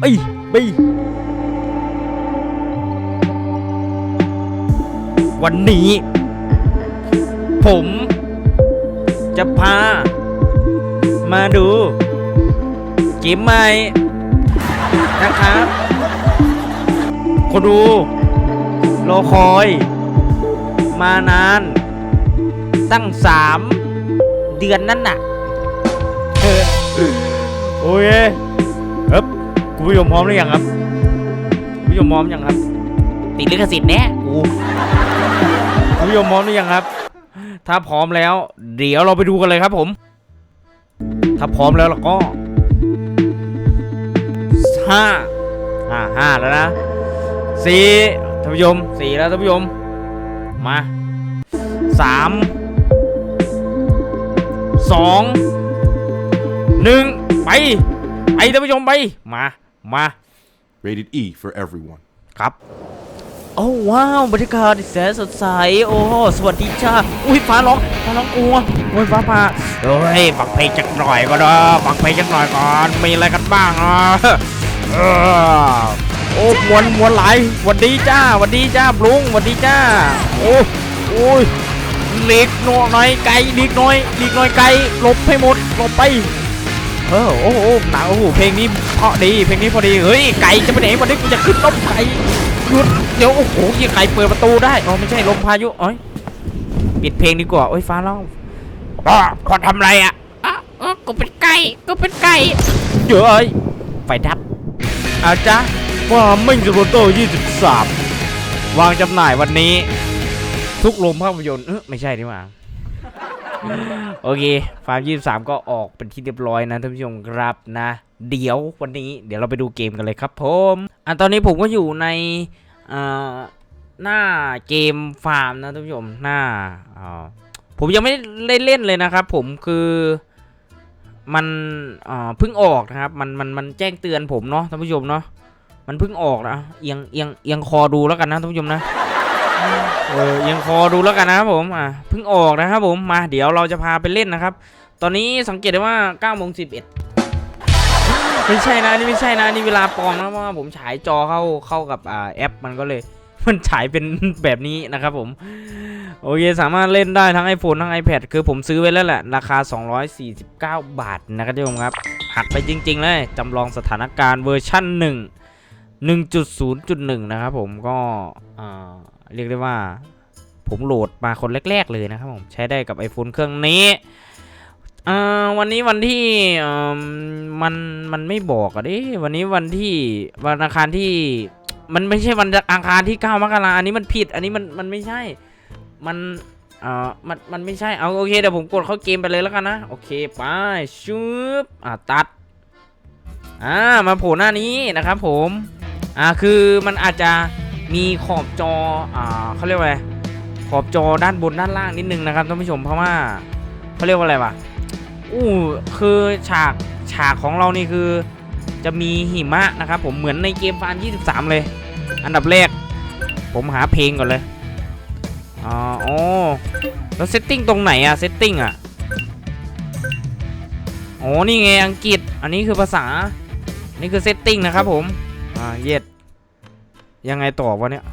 ไปไปวันนี้ ผม จะพา มาดู เกมใหม่ นะครับคนดู รอคอย มานาน ตั้งสาม เดือนนั่นน่ะเออโอเค ผู้ชมพร้อมหรือยังครับคุณผู้ชมพร้อมยังครับ ติดลิขสิทธิ์แน่กูคุณผู้ชมพร้อมหรือยังครับ ถ้าพร้อมแล้ว เดี๋ยวเราไปดูกันเลยครับผม ถ้าพร้อมแล้วเราก็ห้าอ่าห้าแล้วนะสี่ท่านผู้ชมสี่แล้วท่านผู้ชมมาสามสองหนึ่งไป ไปท่านผู้ชมไป มา มา Rated E for everyone. ครับ โอ้ว้าวบรรยากาศแสนสดใส โอ้สวัสดีจ้า อุ้ยฟ้าร้องฟ้าร้องกลัวโอ้ยฟ้าผ่าเฮ้ยฟังเพลงจักหน่อยก็ได้ฟังเพลงจักหน่อยก่อน มีอะไรกันบ้างอะเออโอ้มวนมวนไหลายหวันดีจ้าหวันดีจ้าบลุงหวันดีจ้า โอ้โอ้ยหลีกหน่อยไกลหลีกหน่อยหลีกหน่อยไกลหลบให้หมดหลบไป เออโอ้โหหนังโอ้โหเพลงนี้เพราะดีเพลงนี้พอดีเฮ้ยไก่จะไปไหนวันนี้กูจะขึ้นต้มไก่หยุดเดี๋ยวโอ้โหยี่ไก่เปิดประตูได้อ๋อไม่ใช่ลมพายุเอ้ยปิดเพลงดีกว่าโอ้ยฟ้าร้องก็ก็ทำไรอะอะเออกูเป็นไก่กูเป็นไก่เดี๋ยวเอ้ยไฟดับอาจ้ะว่าไม่จะโรโต้23 วางจำหน่ายวันนี้ ทุกโรงภาพยนตร์เออไม่ใช่นี่หว่า โอเค ฟาร์มยี่สามก็ออกเป็นที่เรียบร้อยนะท่านผู้ชมครับนะ เดี๋ยววันนี้เดี๋ยวเราไปดูเกมกันเลยครับผมอะตอนนี้ผมก็อยู่ในหน้าเกมฟาร์มนะท่านผู้ชมหน้าผมยังไม่ได้เล่นเลยนะครับ ผมคือมันเพิ่งออกนะครับ มันมันมันแจ้งเตือนผมเนาะท่านผู้ชมเนาะมันเพิ่งออกนะเอียงเอียงเอียงคอดูแล้วกันนะท่านผู้ชมนะ เออยังคอดูแล้วกันนะครับผมอะเพิ่งออกนะครับผมมาเดี๋ยวเราจะพาไปเล่นนะครับ ตอนนี้สังเกตได้ว่า9โมง11ไม่ใช่นะนี่ไม่ใช่นะนี่เวลาปลอมนะเพราะว่าผมฉายจอเข้าเข้ากับอ่าแอปมันก็เลย มันฉายเป็นแบบนี้นะครับผม โอเคสามารถเล่นได้ทั้ง iPhone ทั้ง iPad คือผมซื้อไว้แล้วแหละ ราคา 249 บาทนะครับท่านผู้ชมครับ หักไปจริง ๆ เลยจำลองสถานการณ์เวอร์ชั่น 1 1.0.1 นะครับผมก็อ่า เรียกได้ว่าผมโหลดมาคนแรก ๆ เลยนะครับผมใช้ได้กับ iPhone เครื่องนี้วันนี้วันที่มันมันไม่บอกอะดิวันนี้วันที่วันอังคารที่มันไม่ใช่วันอังคารที่ 9 มกราอันนี้มันผิด อันนี้มันมันไม่ใช่ มันเอ่อมันมันไม่ใช่เอาโอเคเดี๋ยวผมกดเข้าเกมไปเลยแล้วกันนะโอเคไปชุบอ่าตัดอ่ามาโผล่หน้านี้นะครับผมอ่าคือมันอาจจะ มีขอบจออ่าเขาเรียกว่าอะไรขอบจอด้านบนด้านล่างนิดนึงนะครับท่านผู้ชมเพราะว่าเขาเรียกว่าอะไรวะอู้คือฉากฉากของเรานี่คือจะมีหิมะนะครับผมเหมือนในเกมฟาน23 เลย อันดับแรก ผมหาเพลงก่อนเลยอ๋อโอ้แล้วเซตติ้งตรงไหนอะเซตติ้งอะโอ้นี่ไงอังกฤษ อันนี้คือภาษา นี่คือเซตติ้งนะครับผม อ่า เย็ด ยังไงต่อวะเนี่ย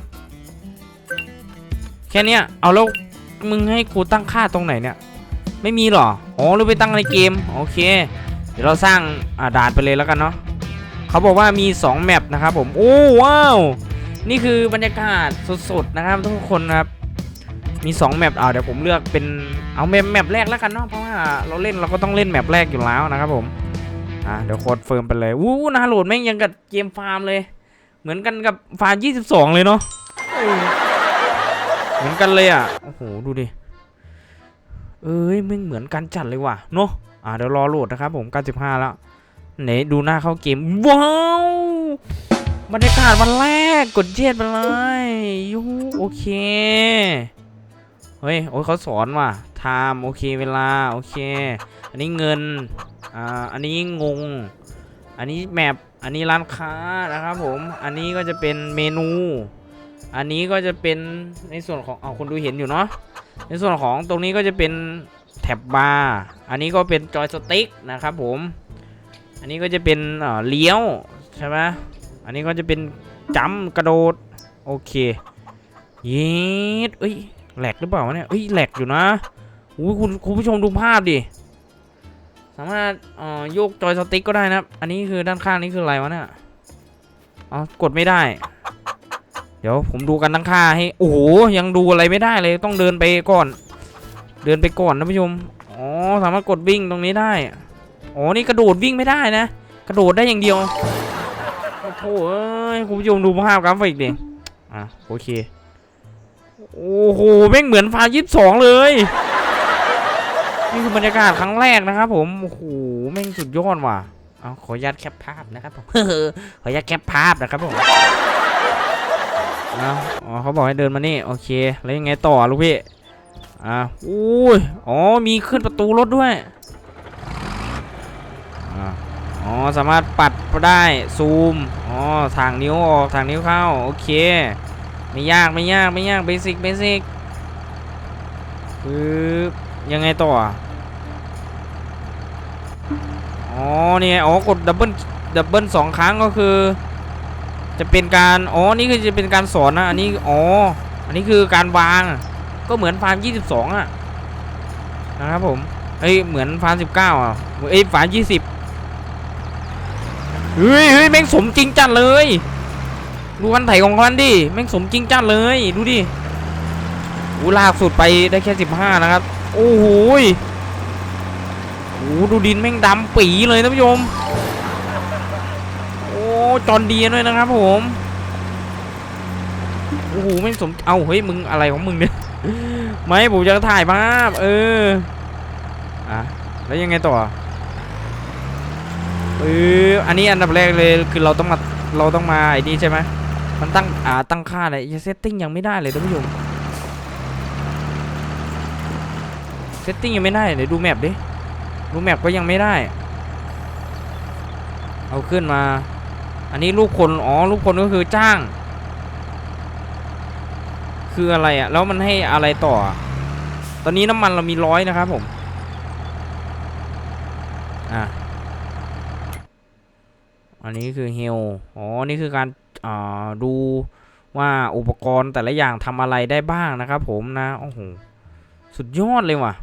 แค่เนี้ย เอาแล้วมึงให้กูตั้งค่าตรงไหนเนี่ย ไม่มีหรอ อ๋อหรือไปตั้งในเกม โอเค เดี๋ยวเราสร้างอ่าด่านไปเลยแล้วกันเนาะ เขาบอกว่ามี 2 แมปนะครับผม โอ้ว้าว นี่คือบรรยากาศสดๆนะครับทุกคนครับ มี 2 แมปเอาเดี๋ยวผมเลือกเป็นเอาแมปแมปแรกแล้วกันเนาะ เพราะว่าเราเล่นเราก็ต้องเล่นแมปแรกอยู่แล้วนะครับผม อ่าเดี๋ยวโคดเฟิร์มไปเลย วู้น่าโหลดแม่งยังกับเกมฟาร์มเลย เหมือนกันกับฟาร์22เลยเนาะเออเหมือนกันเลยอะโอ้โหดูดิเอ้ยไม่งเหมือนกันจัดเลยว่ะเนาะอ่าเดี๋ยวรอโหลดนะครับผม 95 แล้วไหนดูหน้าเข้าเกม ว้าวบรรยากาศวันแรกกดเจ็ดไปเลยยูโอเคเฮ้ยโอ้ยเขาสอนว่ะไทม์โอเคเวลาโอเค อันนี้เงินอ่าอันนี้งง อันนี้แมป อันนี้ร้านค้านะครับผม อันนี้ก็จะเป็นเมนู อันนี้ก็จะเป็นในส่วนของเอาคนดูเห็นอยู่เนาะ ในส่วนของตรงนี้ก็จะเป็นแท็บบาร์ อันนี้ก็เป็นจอยสติ๊กนะครับผม อันนี้ก็จะเป็นเอ่อเลี้ยวใช่ไหมอันนี้ก็จะเป็นจัมกระโดด โอเคเย็ดเอ้ยแหลกหรือเปล่าวะเนี่ยเอ้ยแหลกอยู่นะอุ้ยคุณคุณผู้ชมดูภาพดิ สามารถเอ่อโยกจอยสติ๊กก็ได้นะครับอันนี้คือด้านข้างนี้คืออะไรวะเนี่ยอ๋อกดไม่ได้ เดี๋ยวผมดูกันตั้งค่าให้โอ้โหยังดูอะไรไม่ได้เลยต้องเดินไปก่อน เดินไปก่อนนะผู้ชมอ๋อสามารถกดวิ่งตรงนี้ได้อ๋อนี่กระโดดวิ่งไม่ได้นะ กระโดดได้อย่างเดียวโอ้โหเอ้ยคุณผู้ชมดูภาพกราฟิกดิอะโอเคโอ้โหแม่งเหมือนฟายี่สิบสองเลย นี่คือบรรยากาศครั้งแรกนะครับ ผมโอ้โหแม่งสุดยอดว่ะเอาขออนุญาตแคปภาพนะครับผมขออนุญาตแคปภาพนะครับผมเอาอ๋อเขาบอกให้เดินมานี่โอเค แล้วยังไงต่อลูกพี่อ่าอุ้ยอ๋อมีขึ้นประตูรถด้วยอ๋อสามารถปัดได้ซูมอ๋อทางนิ้วออกทางนิ้วเข้าโอเคไม่ยากไม่ยากไม่ยากเบสิกเบสิกปึ๊บยังไงต่อ อ๋อเนี่ยอ๋อกดดับเบิลดับเบิลสองครั้งก็คือ จะเป็นการอ๋อนี่คือจะเป็นการสอนนะอันนี้อ๋ออันนี้คือการวางก็เหมือนฟาร์ม 22 อะ นะครับผมเอ้ยเหมือนฟาร์ม 19 อะเอ้ยฟาร์ม 20 เฮ้ยเฮ้ยแม่งสมจริงจัดเลย ดูวันไถของมันดิแม่งสมจริงจัดเลย ดูดิอูลากสุดไปได้แค่ 15 นะครับ โอ้โหย อ้ดูดินแม่งดำปีเลยท่านผู้ชมโอ้จอนดียด้วยนะครับผมโอ้โหไม่งสมเอาเฮ้ยมึงอะไรของมึงเนี่ยไม่ผมจะถ่ายภาพเอออะแล้วยังไงต่อเอออันนี้อันดับแรกเลยคือเราต้องมาเราต้องมาไอ้นี่ใช่ไหมมันตั้งอ่าตั้งค่าอะไรยังเซตติ้งยังไม่ได้เลยท่านผู้ชมเซตติ้งยังไม่ได้เดี๋ยวดูแมปดิ รูแมปก็ยังไม่ได้ เอาขึ้นมา อันนี้รูปคน อ๋อ รูปคนก็คือจ้าง คืออะไรอะ่ะ แล้วมันให้อะไรต่อ ตอนนี้น้ำมันเรามีร้อยนะครับผม อะ อันนี้คือเฮล อ๋อ นี่คือการอ่าดูว่าอุปกรณ์แต่ละอย่างทำอะไรได้บ้างนะครับผมนะ โอ้โห สุดยอดเลยว่ะ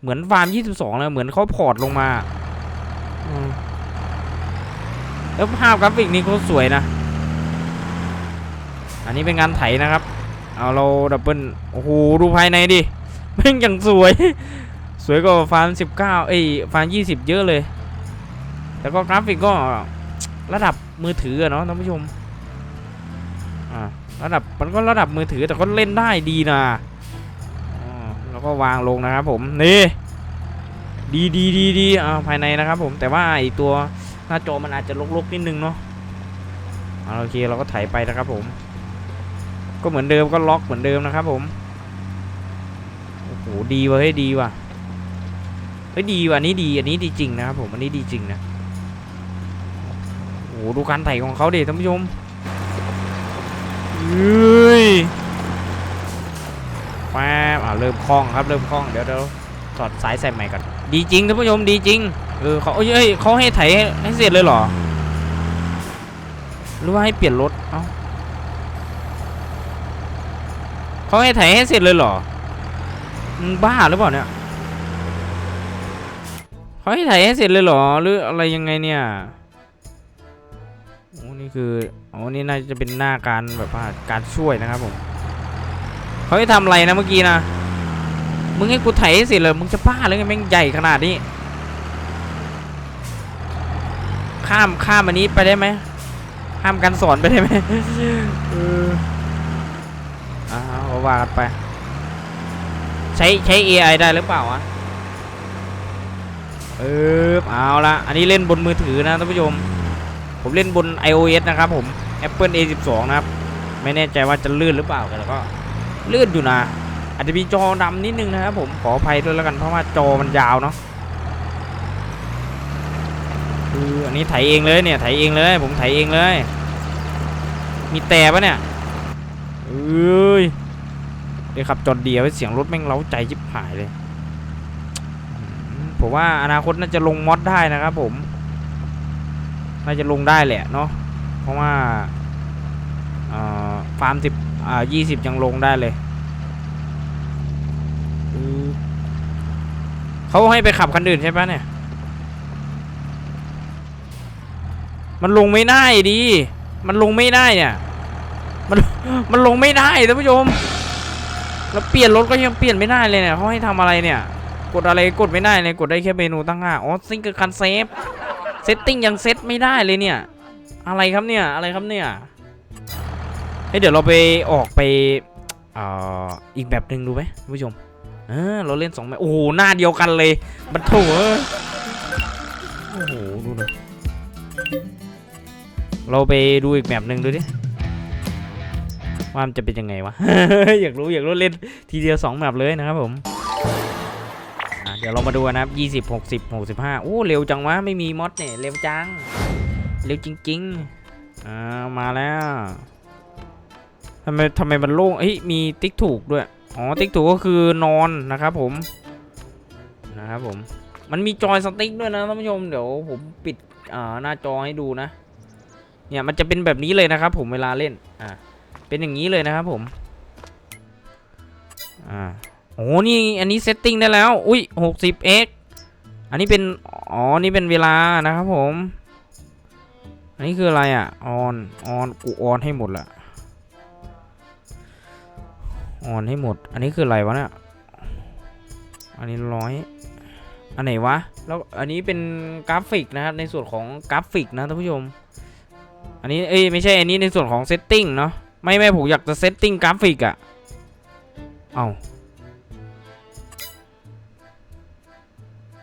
เหมือนฟาร์ม22เลยเหมือนเขาพอร์ตลงมาแล้วภาพกราฟิกนี้เขาสวยนะ อันนี้เป็นงานไถนะครับ เอาเราดับเบิลโอ้โหดูภายในดิแม่งอย่างสวย สวยกว่าฟาร์ม19เอ้ยฟาร์ม20เยอะเลยแต่ก็กราฟิกก็ระดับมือถืออะเนาะท่านผู้ชม อ่าระดับมันก็ระดับมือถือแต่ก็เล่นได้ดีนะ แล้วก็วางลงนะครับผมนี่ดีดีดีดีอ่าภายในนะครับผมแต่ว่าไอตัวหน้าจอมันอาจจะลกๆนิดนึงเนาะอ่าโอเคเราก็ไถไปนะครับผม ก็เหมือนเดิมก็ล็อกเหมือนเดิมนะครับผมโอ้โหดีว่ะเฮ้ยดีว่ะเฮ้ยดีว่ะอันนี้ดีอันนี้ดีจริงนะครับผมอันนี้ดีจริงนะโอ้โหดูการไถของเขาดิท่านผู้ชมเฮ้ย ป๊บอ่าเริ่มคล่องครับเริ่มคล่องเดี๋ยวเดี๋ยวถอดสายใส่ใหม่ก่อนดีจริงท่านผู้ชมดีจริงเออเขาเอ้ยเขาให้ไถให้เสร็จเลยเหรอ หรือว่าให้เปลี่ยนรถเอ้าเขาให้ไถให้เสร็จเลยเหรอมึงบ้าหรือเปล่าเนี่ยเขาให้ไถให้เสร็จเลยเหรอหรืออะไรยังไงเนี่ยโอ้นี่คือโอ้นี่น่าจะเป็นหน้าการแบบว่าการช่วยนะครับผม เขาให้ทำอะไรนะเมื่อกี้นะ มึงให้กูไถสร็จเลยมึงจะบ้าหรือไงแม่งใหญ่ขนาดนี้ ข้ามข้ามอันนี้ไปได้ไหมข้ามการสอนไปได้ไหมเอออ่าเอาว่ากันไป ใช้ใช้ AI ได้หรือเปล่าวะเออเอาละอันนี้เล่นบนมือถือนะท่านผู้ชม ผมเล่นบน iOS นะครับผม Apple A12 นะครับ ไม่แน่ใจว่าจะลื่นหรือเปล่าแต่ก็ ลื่นอยู่นะ อาจจะมีจอดำนิดนึงนะครับผมขออภัยด้วยแล้วกันเพราะว่าจอมันยาวเนาะคืออันนี้ไถเองเลยเนี่ยไถเองเลย ผมไถเองเลย มีแต่ปะเนี่ยเอ้ยเดี๋ยวขับจอดเดียวเสียงรถแม่งเล้าใจจิบหายเลยผมว่าอนาคตน่าจะลงมอดได้นะครับผม น่าจะลงได้แหละเนาะเพราะว่าฟาร์มสิบอ่ายี่สิบยังลงได้เลยอือเขาให้ไปขับคันอื่นใช่ปะเนี่ย มันลงไม่ได้ดิมันลงไม่ได้เนี่ย มันมันลงไม่ได้ท่านผู้ชม แล้วเปลี่ยนรถก็ยังเปลี่ยนไม่ได้เลยเนี่ยเขาให้ทำอะไรเนี่ย กดอะไรกดไม่ได้เลยกดได้แค่เมนูตั้งค่าอ๋อซิงเกิลคันเซฟเซตติ้งยังเซตไม่ได้เลยเนี่ย อะไรครับเนี่ย อะไรครับเนี่ย เฮ้ยเดี๋ยวเราไปออกไปออีกแบบหนึ่งดูไหมผู้ชมเออเราเล่นสองแบบโอ้โหหน้าเดียวกันเลยบัตโถเอ้ยโอ้โหดูหน่อยเราไปดูอีกแบบหนึ่งดูดิว่ามันจะเป็นยังไงวะ อยากรู้อยากรู้เล่นทีเดียวสองแบบเลยนะครับผมเดี๋ยวเรามาดูนนะครับยี่สิบหกสิบหกสิบห้าโอ้เร็วจังวะไม่มีมอดเนี่ยเร็วจัง เร็วจริงๆอ่ามาแล้ว ทำไมทำไมมันโล่งเฮ้ยมีติ๊กถูกด้วย อ๋อ ติ๊กถูกก็คือนอนนะครับผม นะครับผม มันมีจอยสติ๊กด้วยนะท่านผู้ชม เดี๋ยวผมปิดอ่าหน้าจอให้ดูนะ เนี่ยมันจะเป็นแบบนี้เลยนะครับผมเวลาเล่น อ่า เป็นอย่างนี้เลยนะครับผม อ่า โอ้นี่อันนี้เซตติ้งได้แล้ว อุ้ย 60x อันนี้เป็น อ๋อ นี่เป็นเวลานะครับผม อันนี้คืออะไรอะ ออน ออน กูออนให้หมดละ ออนให้หมด อันนี้คืออะไรวะเนี่ยอันนี้ร้อยอันไหนวะ แล้วอันนี้เป็นกราฟิกนะครับ ในส่วนของกราฟิกนะท่านผู้ชม อันนี้เอ้ยไม่ใช่อันนี้ในส่วนของเซตติ้งเนาะ ไม่ไม่ผมอยากจะเซตติ้งกราฟิกอะเอา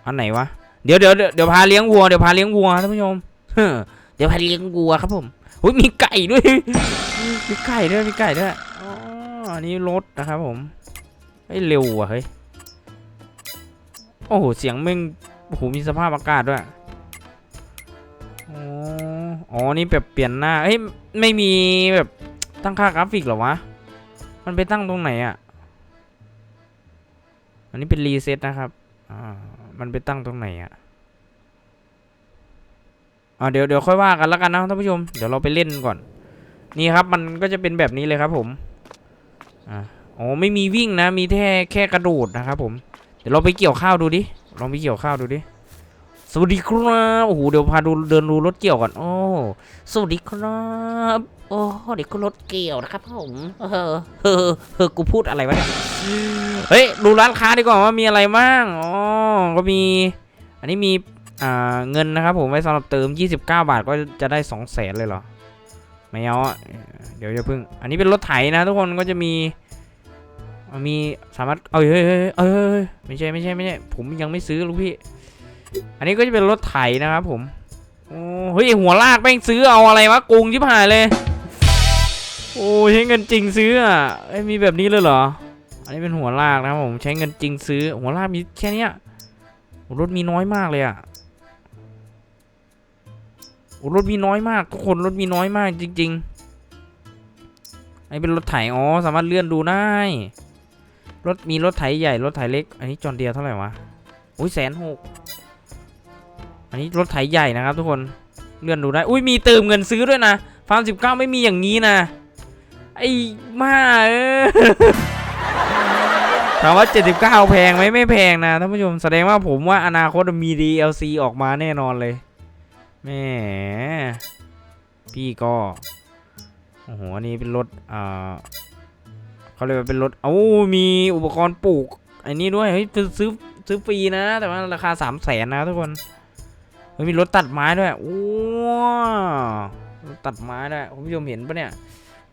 อันไหนวะ เดี๋ยวเดี๋ยวเดี๋ยวพาเลี้ยงวัวเดี๋ยวพาเลี้ยงวัวท่านผู้ชมเฮ้อเดี๋ยวพาเลี้ยงวัวครับผม อุ้ยมีไก่ด้วย มีไก่ด้วยมีไก่ด้วย อ๋อ อันนี้รถนะครับผมเฮ้ยเร็วว่ะเฮ้ย โอ้โห เสียงแม่งโอ้โหมีสภาพอากาศด้วย อ๋อ อ๋อ นี่แบบเปลี่ยนหน้า เฮ้ย ไม่มีแบบตั้งค่ากราฟิกหรอวะ มันไปตั้งตรงไหนอะ่ะ อันนี้เป็นรีเซ็ตนะครับ อ่า มันไปตั้งตรงไหนอะ่ะอ่าเดี๋ยวเดี๋ยวค่อยว่ากันแล้วกันนะท่านผู้ชม เดี๋ยวเราไปเล่นก่อน นี่ครับ มันก็จะเป็นแบบนี้เลยครับผม อ่าอ๋อไม่มีวิ่งนะ มีแค่แค่กระโดดนะครับผม เดี๋ยวเราไปเกี่ยวข้าวดูดิ ลองไปเกี่ยวข้าวดูดิ สวัสดีครับโอ้โหเดี๋ยวพาดูเดินดูรถเกี่ยวก่อน โอ้สวัสดีครับ โอ้เด็กก็รถเกี่ยวนะครับผมเออเออเออกูพูดอะไรวะเนี่ยเฮ้ยดูร้านค้าดีกว่าว่ามีอะไรบ้างอ๋อก็มี อันนี้มีอ่าเงินนะครับผมไว้สำหรับเติม 29 บาทก็จะได้2 0 0แสนเลยเหรอ ไม่เอาอะเดี๋ยวจะพึ่ง อันนี้เป็นรถไถนะ ทุกคนก็จะมีมีสามารถเอ้ยเฮ้ยเฮ้ยเอ้ยเฮ้ยไม่ใช่ไม่ใช่ไม่ใช่ผมยังไม่ซื้อลูกพี่ อันนี้ก็จะเป็นรถไถนะครับผมโอ้เฮ้ยหัวลากแม่งซื้อเอาอะไรวะโกงชิบหายเลย โอ้ใช้เงินจริงซื้ออะไอ้ยมีแบบนี้เลยเหรอ อันนี้เป็นหัวลากนะครับผมใช้เงินจริงซื้อ หัวลากมีแค่เนี้ยรถมีน้อยมากเลยอะ รถมีน้อยมาก ทุกคนรถมีน้อยมากจริงๆ ไอ้เป็นรถไถอ๋อสามารถเลื่อนดูได้ รถมีรถไถใหญ่รถไถเล็ก อันนี้จอนเดียเท่าไหร่วะอุ้ยแสนหกอันนี้รถไถใหญ่นะครับทุกคนเลื่อนดูได้ อุ้ยมีเติมเงินซื้อด้วยนะฟาร์มสิบเก้าไม่มีอย่างนี้นะ ไอ้มาเออถามว่า 79 แพงไหมไม่แพงนะท่านผู้ชมแสดงว่าผมว่าอนาคตมี DLC ออกมาแน่นอนเลย แม่พี่ก็ โอ้โห อันนี้เป็นรถอ่าเขาเรียกว่าเป็นรถเอ้ามีอุปกรณ์ปลูกอ้นี่ด้วย เฮ้ยซื้อซื้อซื้อฟรีนะ แต่ว่าราคา3 0 0แสนนะทุกคน เฮ้ยมีรถตัดไม้ด้วย โอ้ตัดไม้ด้วยคุณผู้ชมเห็นปะเนี่ย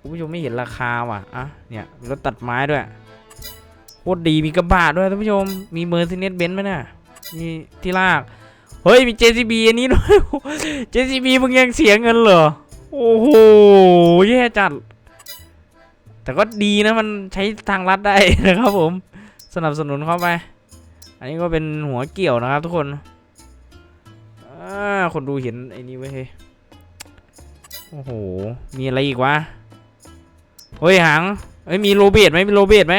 คุณผู้ชมไม่เห็นราคาว่ะ อะ เนี่ยรถตัดไม้ด้วยโคตรดีมีกระบะด้วยท่านผู้ชม มีเมอร์เซเนสเบนซ์ไหมเนี่ยมีที่ลาก เฮ้ยมี JCB อันนี้ด้วย JCB มึงยังเสียเงินเหรอ โอ้โหแย่จัด แต่ก็ดีนะมันใช้ทางลัดได้นะครับผม สนับสนุนเข้าไป อันนี้ก็เป็นหัวเกี่ยวนะครับทุกคนคนดูเห็นไอ้นี่ไว้ยเฮ้ยโอ้โห มีอะไรอีกวะ เฮ้ยหังเฮ้ยมีโรเบตไหมมีโรเบตไหม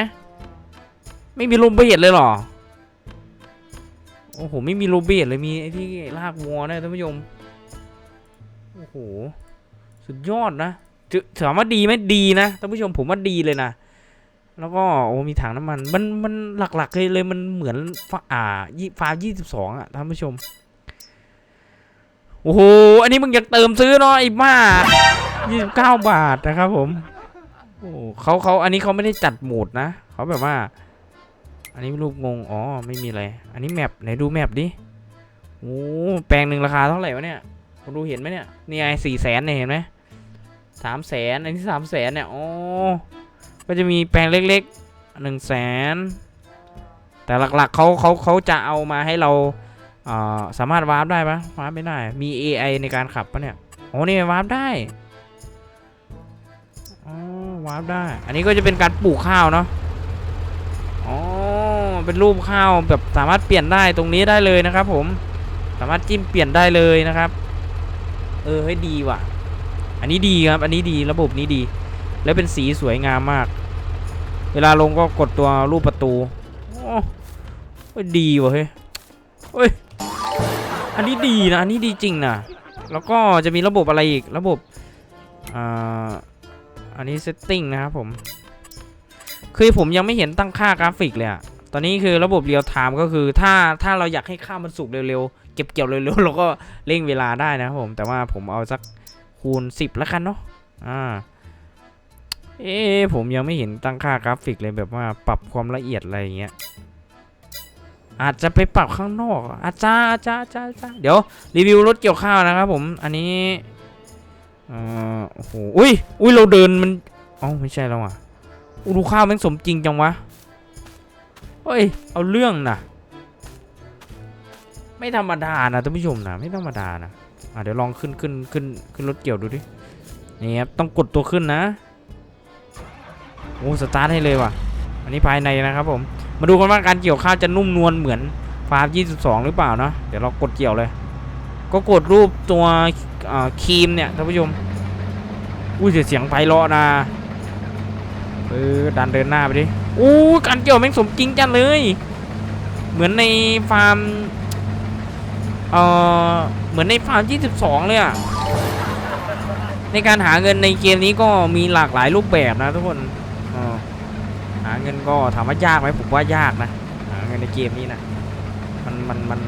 ไม่มีโรเบตเลยเหรอ โอ้โห ไม่มีโรเบตเลยมีไอ้ที่ลากวัวนะท่านผู้ชม โอ้โห สุดยอดนะถือถามว่าดีไหมดีนะท่านผู้ชมผมว่าดีเลยนะ แล้วก็โอ้มีถังน้ำมัน มันมันหลักๆเลยเลยมันเหมือนฟ้าอ่ายี่ฟ้ายี่สิบสองอะท่านผู้ชม โอ้โห อันนี้มึงอยากเติมซื้อเนาะไอ้บ้ายี่สิบเก้าบาทนะครับผม โอ้เขาเขาอันนี้เขาไม่ได้จัดโหมดนะเขาแบบว่า อันนี้รูปงง อ๋อ ไม่มีอะไร อันนี้แมปไหนดูแมปดิ โอ้ แปลงหนึ่งราคาเท่าไหร่วะเนี่ยคุณดูเห็นไหมเนี่ย นี่ไงสี่แสนเนี่ยเห็นไหมสามแสนอันที่สามแสนเนี่ย โอ๋อก็จะมีแปลงเล็กๆหนึ่งแสน แต่หลักๆเขาเขาเขาจะเอามาให้เราเอ่อสามารถวาร์ปได้ปะวาร์ปไม่ได้ มี AI ในการขับปะเนี่ย โอ้นี่วาร์ปได้อ๋อวาร์ปได้ อันนี้ก็จะเป็นการปลูกข้าวเนาะ เป็นรูปข้าวแบบสามารถเปลี่ยนได้ตรงนี้ได้เลยนะครับ ผมสามารถจิ้มเปลี่ยนได้เลยนะครับ เออให้ดีว่ะ อันนี้ดีครับ อันนี้ดีระบบนี้ดี แล้วเป็นสีสวยงามมาก เวลาลงก็กดตัวรูปประตูโอ้ยดีว่ะเฮ้ยเฮ้ยอันนี้ดีนะอันนี้ดีจริงนะแล้วก็จะมีระบบอะไรอีกระบบอ่าอันนี้เซตติ้งนะครับผมคือผมยังไม่เห็นตั้งค่ากราฟิกเลยอะ ตอนนี้คือระบบเรียลไทม์ก็คือถ้าถ้าเราอยากให้ข้าวมันสุกเร็วๆ เก็บเกี่ยวเร็วๆเราก็เร่งเวลาได้นะครับผม แต่ว่าผมเอาสักคูณ 10แล้วกันเนาะอ่าเอ๊ผมยังไม่เห็นตั้งค่ากราฟิกเลยแบบว่าปรับความละเอียดอะไรอย่างเงี้ยอาจจะไปปรับข้างนอกอาจจะอาจจะอาจจะอาจจะเดี๋ยวรีวิวรถเกี่ยวข้าวนะครับผมอันนี้เอ่อโอ้โหอุ้ยอุ้ยเราเดินมันอ๋อไม่ใช่แล้วอะอุดูข้าวแม่งสมจริงจังวะ เฮ้ย เอาเรื่องนะไม่ธรรมดานะท่านผู้ชมนะไม่ธรรมดานะอะเดี๋ยวลองขึ้นขึ้นขึ้นขึ้นรถเกี่ยวดูดินี่ครับต้องกดตัวขึ้นนะโอ้สตาร์ทให้เลยว่ะ อันนี้ภายในนะครับผม มาดูกันว่าการเกี่ยวข้าวจะนุ่มนวลเหมือนฟาร์ม22 หรือเปล่าเนาะเดี๋ยวเรากดเกี่ยวเลย ก็กดรูปตัวครีมเนี่ยท่านผู้ชมอุ้ยเสียงไพเราะนะเออดันเดินหน้าไปดิ อู้การเกี่ยวแม่งสมจริงจังเลย เหมือนในฟาร์มเอ่อเหมือนในฟาร์ม 22 เลยอะในการหาเงินในเกมนี้ก็มีหลากหลายรูปแบบนะทุกคนออหาเงินก็ถามว่ายากไหมผมว่ายากนะหาเงินในเกมนี้นะมันมันมัน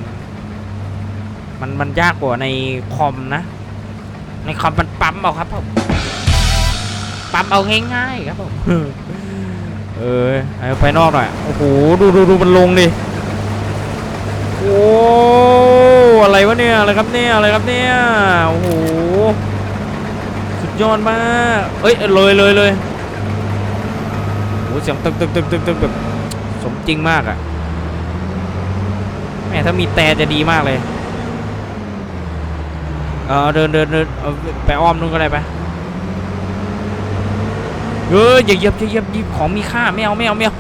มันมันยากกว่าในคอมนะ ในคอมมันปั๊มเอาครับผมปั๊มเอาง่ายๆครับผม เออเอาไปนอกหน่อย โอ้โห ดูดูดูมันลงดิ โอ้ อะไรวะเนี่ย อะไรครับเนี่ย อะไรครับเนี่ย โอ้โห สุดยอดมาก เอ้ย เลยเลยเลยโอ้เสียงตึกตึกตึกตึกตึกแบบสมจริงมากอะแหมถ้ามีแต่จะดีมากเลย เออเดินเดินเดินไปอ้อมนู่นก็ได้ไป เอออย่าเหยียบอย่าเหยียบหยิบของมีค่าไม่เอาไม่เอาไม่เอา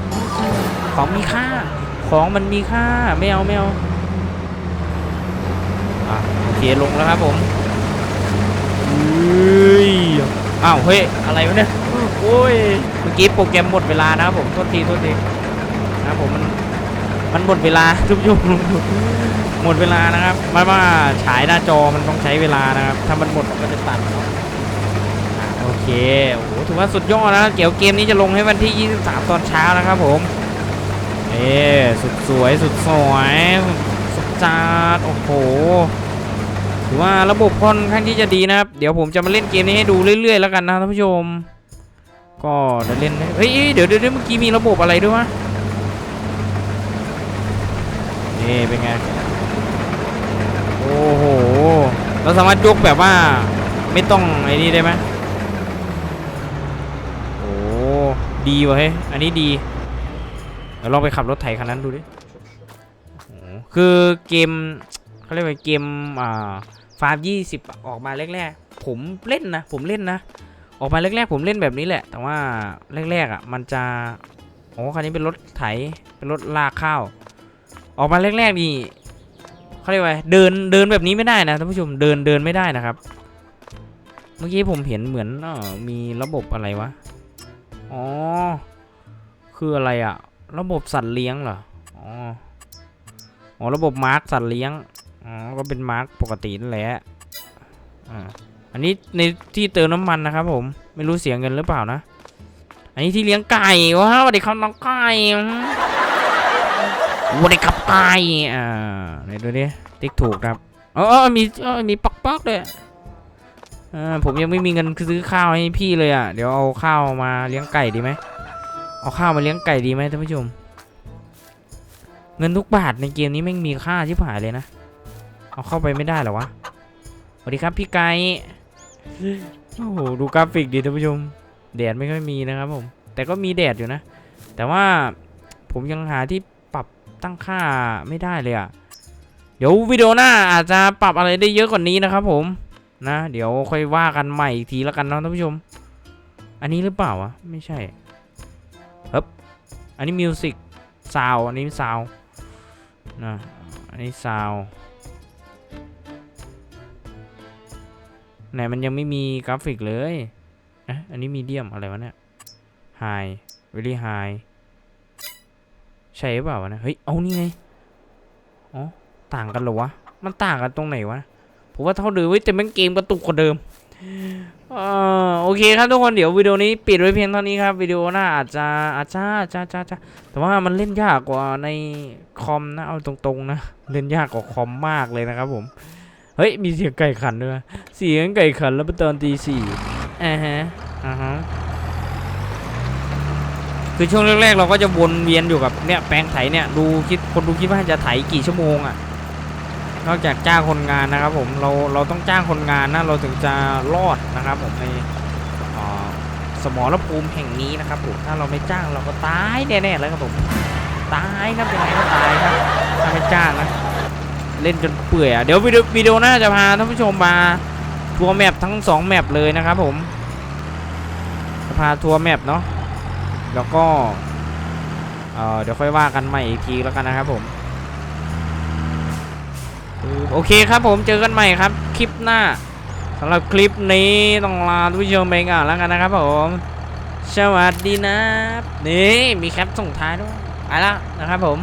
ของมีค่า ของมันมีค่าไม่เอาไม่เอาอะโอเคลงแล้วครับผมเฮ้ยอ้าวเฮ้ยอะไรวะเนี่ยโอ้ยเมื่อกี้โปรแกรมหมดเวลานะครับผมโทษทีโทษทีนะผมมันมันหมดเวลาทุกยุคหมดเวลานะครับไม่ว่าฉายหน้าจอมันต้องใช้เวลานะครับ ถ้ามันหมดมันก็จะตัด เนาะอะโอเค โอ้โห ถือว่าสุดยอดนะ เกี่ยวเกมนี้จะลงให้วันที่ 23 ตอนเช้านะครับผม เอ๊สุดสวย สุดสวย สุดจัด โอ้โห ถือว่าระบบค่อนข้างที่จะดีนะครับ เดี๋ยวผมจะมาเล่นเกมนี้ให้ดูเรื่อยๆ แล้วกันนะท่านผู้ชม ก็เดี๋ยวเล่น เฮ้ยเดี๋ยวเดี๋ยวเดี๋ยวเมื่อกี้มีระบบอะไรด้วยวะนี่เป็นไง โอ้โห เราสามารถยกแบบว่าไม่ต้องไอ้นี่ได้ไหมโอ้ ดีวะเฮ้ยอันนี้ดีเดี๋ยวลองไปขับรถไถคันนั้นดูดิคือเกมเขาเรียกว่าเกมอ่าฟาร์มยี่สิบออกมาแรกๆ ผมเล่นนะ ผมเล่นนะ ออกมาแรกๆ ผมเล่นแบบนี้แหละ แต่ว่าแรกๆอะมันจะโอ้คันนี้เป็นรถไถ เป็นรถลากข้าว ออกมาแรกๆนี่เขาเรียกว่าเดินเดินแบบนี้ไม่ได้นะท่านผู้ชมเดินเดินไม่ได้นะครับ เมื่อกี้ผมเห็นเหมือนออมีระบบอะไรวะ อ๋อ คืออะไรอะระบบสัตว์เลี้ยงเหรอ อ๋อ อ๋อ ระบบมาร์กสัตว์เลี้ยง อ๋อ ก็เป็นมาร์กปกตินั่นแหละ อ่า อันนี้ในที่เติมน้ำมันนะครับผม ไม่รู้เสียเงินหรือเปล่านะ อันนี้ที่เลี้ยงไก่ว้าวสวัสดีครับน้องไก่สวัสดีครับไก่ อ่าไหนดูดิ ติ๊กถูกครับออเอมีอมีป๊อกป๊อกด้วย อ่าผมยังไม่มีเงินซื้อข้าวให้พี่เลยอะ เดี๋ยวเอาข้าวมาเลี้ยงไก่ดีไหมเอาข้าวมาเลี้ยงไก่ดีไหมท่านผู้ชม เงินทุกบาทในเกมนี้แม่มีค่าที่ผายเลยนะ เอาเข้าไปไม่ได้หรอวะ สวัสดีครับพี่ไก่โอ้โหดูกราฟิกดีท่านผู้ชม แดดไม่ค่อยมีนะครับผม แต่ก็มีแดดอยู่นะ แต่ว่าผมยังหาที่ปรับตั้งค่าไม่ได้เลยอะ่ะ เดี๋ยววิดีโอหน้าอาจจะปรับอะไรได้เยอะกว่านี้นะครับผม นะ เดี๋ยวค่อยว่ากันใหม่อีกทีแล้วกันนะท่านผู้ชม อันนี้หรือเปล่าวะไม่ใช่เฮ้บอันนี้มิวสิกซาวอันนี้ซาวนะอันนี้ซาวไหนมันยังไม่มีกราฟิกเลยเอะอันนี้มีเดียมอะไรวะเนี่ย high very high ใช่หรือเปล่าวะเนะเฮ้ยเอานี่ไงอ๋อต่างกันเหรอวะมันต่างกันตรงไหนวะ ผมว่าเท่าเดิมเว้ยแต่แม่งเกมกระตุกกว่าเดิมอ่อโอเคครับทุกคนเดี๋ยววิดีโอนี้ปิดไว้เพียงเท่านี้ครับวิดีโอหน้าอาจจะอาจจะอาจะจะจะแต่ว่ามันเล่นยากกว่าในคอมนะเอาตรงๆนะเล่นยากกว่าคอมมากเลยนะครับผมเฮ้ยมีเสียงไก่ขันด้วยเสียงไก่ขันแล้วเป็นตอนตีสี่อ่าฮะอ่าฮะคือช่วงแรกๆเราก็จะวนเวียนอยู่กับเนี่ยแปลงไถเนี่ยดูคิดคนดูคิดว่าจะไถกี่ชั่วโมงอะ่ะ นอกจากจ้างคนงานนะครับผมเราเราต้องจ้างคนงานนะเราถึงจะรอดนะครับผมในเอ่อสมรภูมิแห่งนี้นะครับผมถ้าเราไม่จ้างเราก็ตายแน่ๆเลยครับผมตายครับยังไงก็ตายครับถ้าไม่จ้างนะเล่นจนเปื่อยอะเดี๋ยววิดีโอวิดีโอหน้าจะพาท่านผู้ชมมาทัวร์แมปทั้งสองแมปเลยนะครับผมจะพาทัวร์แมปเนาะแล้วก็เออเดี๋ยวค่อยว่ากันใหม่อีกทีแล้วกันนะครับผม โอเคครับผมเจอกันใหม่ครับ คลิปหน้าสำหรับคลิปนี้ต้องลาทุกผู้ชมไปก่อนแล้วกันนะครับผมสวัสดีนะนี่มีแคปส่งท้ายด้วยไปแล้วนะครับผม